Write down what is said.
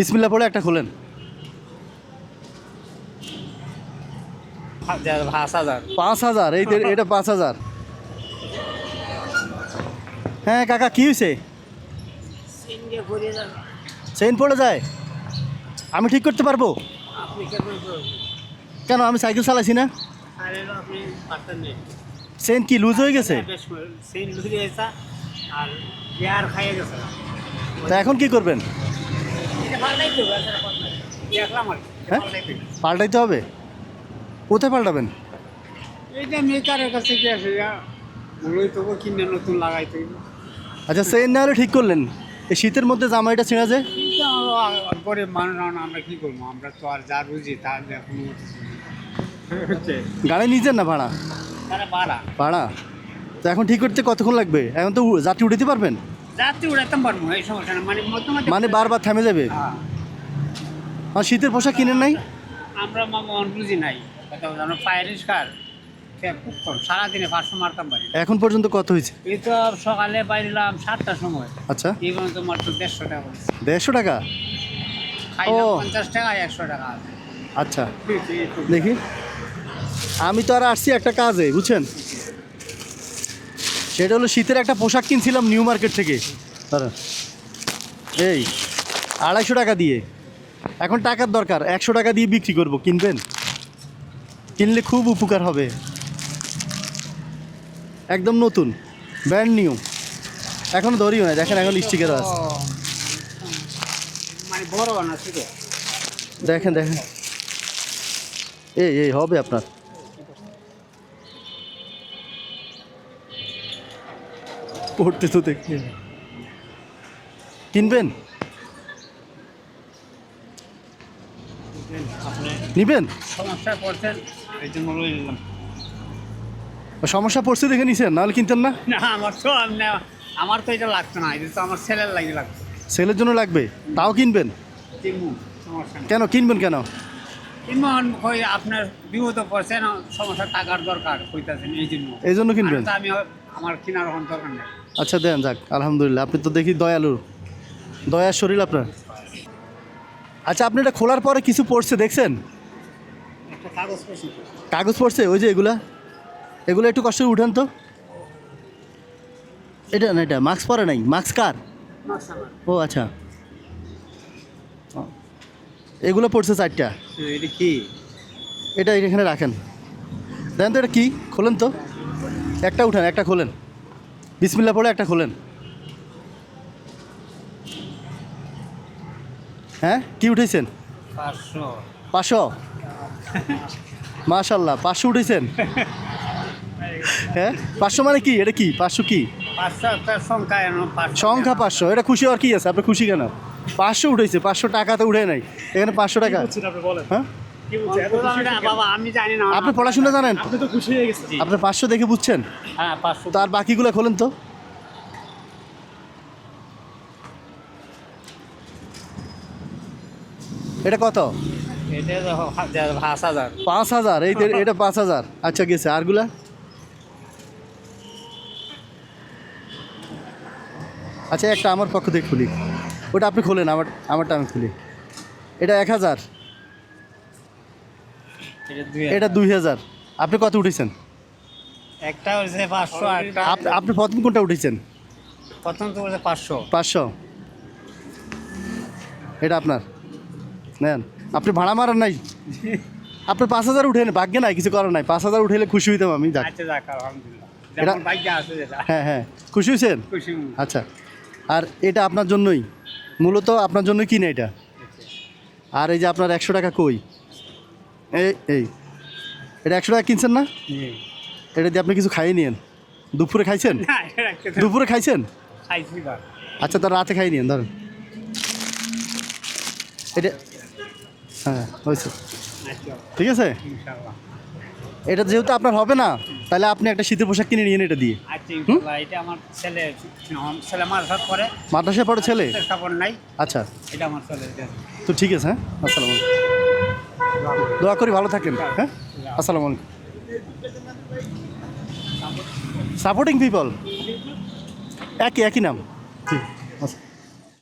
বিসমিল্লা পড়ে একটা খোলেন পাঁচ হাজার পাঁচ হাজার এই এটা পাঁচ হাজার হ্যাঁ কাকা কি হয়েছে চেইন পড়ে যায় আমি ঠিক করতে পারব কেন আমি সাইকেল চালাইছি না চেইন কি লুজ হয়ে গেছে আর বিয়ার খাইয়ে গেছে তা এখন কি করবেন হ্যাঁ? পাল্টাইতে হবে। কোথায় পাল্টাবেন? এইটা মেকারের কাছে কি আছে ওই তবু কিনে নতুন লাগাইতে আচ্ছা চেইন না হলে ঠিক করলেন? এই শীতের মধ্যে জামাইটা ছিঁড়া আমরা গরিব মানুষ আমরা কি করব? আমরা তো আর যা বুঝি তা এখন গাড়ি নিজের না ভাড়া? তারা বাড়া ভাড়া? তো এখন ঠিক করতে কতক্ষণ লাগবে? এখন তো যাত্রী উঠাতে পারবেন? যাত্রী উড়াতাম পারব এই সমস্যা না। মানে মানে বারবার থেমে যাবে? হ্যাঁ। আর শীতের পোশাক কিনেন নাই? আমরা মামা বুঝি নাই। আমরা পায়ের খুব কম সারাদিনে পাঁচশো মারতাম পারি এখন পর্যন্ত কত হয়েছে? এই তো সকালে বাইরিলাম সাতটার সময়। আচ্ছা। এই পর্যন্ত মাত্র দেড়শো টাকা দেড়শো টাকা? ও। পঞ্চাশ টাকা একশো টাকা আচ্ছা। দেখি। আমি তো আর আসছি একটা কাজে বুঝছেন? সেটা হলো শীতের একটা পোশাক কিনছিলাম নিউ মার্কেট থেকে। এই আড়াইশো টাকা দিয়ে। এখন টাকার দরকার একশো টাকা দিয়ে বিক্রি করব কিনবেন? কিনলে খুব উপকার হবে। একদম নতুন ব্র্যান্ড নিউ এখনও ধরিও না দেখেন এখন স্টিকারও আছে। মানে দেখেন দেখেন। এই এই হবে আপনার। পড়তে তো দেখি। কিনবেন? আপনি নিবেন? সমস্যায় পড়ছেন এই জন্য নিলাম। সমস্যা পড়ছে দেখে নিছেন নাহলে কিনতেন না? না আমার তো না- আমার তো এটা লাগতো না এটা তো আমার ছেলের লাগে লাগতো। ছেলের জন্য লাগবে তাও কিনবেন? কিনবো সমস্যা কেন কিনবেন কেন? কিনবো কই আপনার বিপদ পড়ছেন সমস্যা টাকার দরকার কইতাছেন এই জন্য। এই জন্য কিনবেন? আমি আমার কেনার দরকার নেই। আচ্ছা দেন যাক আলহামদুলিল্লাহ। আপনি তো দেখি দয়ালু। দয়ার শরীর আপনার। আচ্ছা আপনি এটা খোলার পরে কিছু পড়ছে দেখছেন? কাগজ পড়ছে ওই যে এগুলা। এগুলো একটু কষ্ট করে উঠান তো। এটা না এটা মাস্ক পরে নাই। মাস্ক কার? ও আচ্ছা। এগুলো পড়ছে চারটা। এটা কি? এটা এখানে রাখেন। দেন তো এটা কি? খোলেন তো। একটা উঠান একটা খোলেন। বিসমিল্লা পড়ে একটা খোলেন। হ্যাঁ? কি উঠেছেন? পাঁচশো। পাঁচশো? মাশাল্লাহ পাঁচশো উঠেছেন। হ্যাঁ? পাঁচশো মানে কি? এটা কি? পাঁচশো কি? সংখ্যা পাঁচশো। এটা খুশি আর কি আছে? আপনার খুশি কেন? পাঁচশো উঠেছে পাঁচশো টাকা তো উঠে নাই। এখানে পাঁচশো টাকা। হ্যাঁ? বললাম না, বাবা আমি জানি না আপনি পড়াশোনা জানেন? আপনি তো খুশি হয়ে গেছি আপনার পাঁচশো দেখে বুঝছেন? হ্যাঁ পাঁচশো। তার বাকিগুলো খোলেন তো। এটা কত? হাজার পাঁচ হাজার। এই এটা পাঁচ হাজার। আচ্ছা গেছে আরগুলা? আচ্ছা একটা আমার পক্ষ থেকে খুলি। ওটা আপনি খোলেন আমার আমারটা আমি খুলি। এটা এক হাজার। এটা দুই হাজার। আপনি কত উঠেছেন? একটা হচ্ছে পাঁচশো আপনি প্রথম কোনটা উঠেছেন? প্রথম তো পাঁচশো। পাঁচশো। এটা আপনার। নেন। আপনি ভাড়া মারার নাই? আপনি পাঁচ হাজার উঠেন। ভাগ্যে নাই কিছু করার নাই। পাঁচ হাজার উঠেলে খুশি হইতাম আমি আচ্ছা হ্যাঁ হ্যাঁ। খুশি হয়েছেন? আচ্ছা। আর এটা আপনার জন্যই। মূলত আপনার জন্যই কিনে এটা। আর এই যে আপনার একশো টাকা কই? এই এই। এটা একশো টাকা কিনছেন না? এটা দিয়ে আপনি কিছু খাইয়ে নিয়েন। দুপুরে খাইছেন? দুপুরে খাইছেন? আচ্ছা তার রাতে খাই নিন ধরেন। এটা হ্যাঁ হয়েছে। আচ্ছা, ঠিক আছে? এটা যেহেতু আপনার হবে না তাহলে আপনি একটা শীতের পোশাক কিনে নিন এটা দিয়ে। আচ্ছা, ইনশাআল্লাহ, এটা আমার ছেলে মাদ্রাসায় পড়ে ছেলে? নাই। আচ্ছা। এটা আমার ছেলে তো ঠিক আছে হ্যাঁ? আসসালামু আলাইকুম। দোয়া করি ভালো থাকেন হ্যাঁ? আসসালামু আলাইকুম। সাপোর্টিং পিপল একই একই নাম।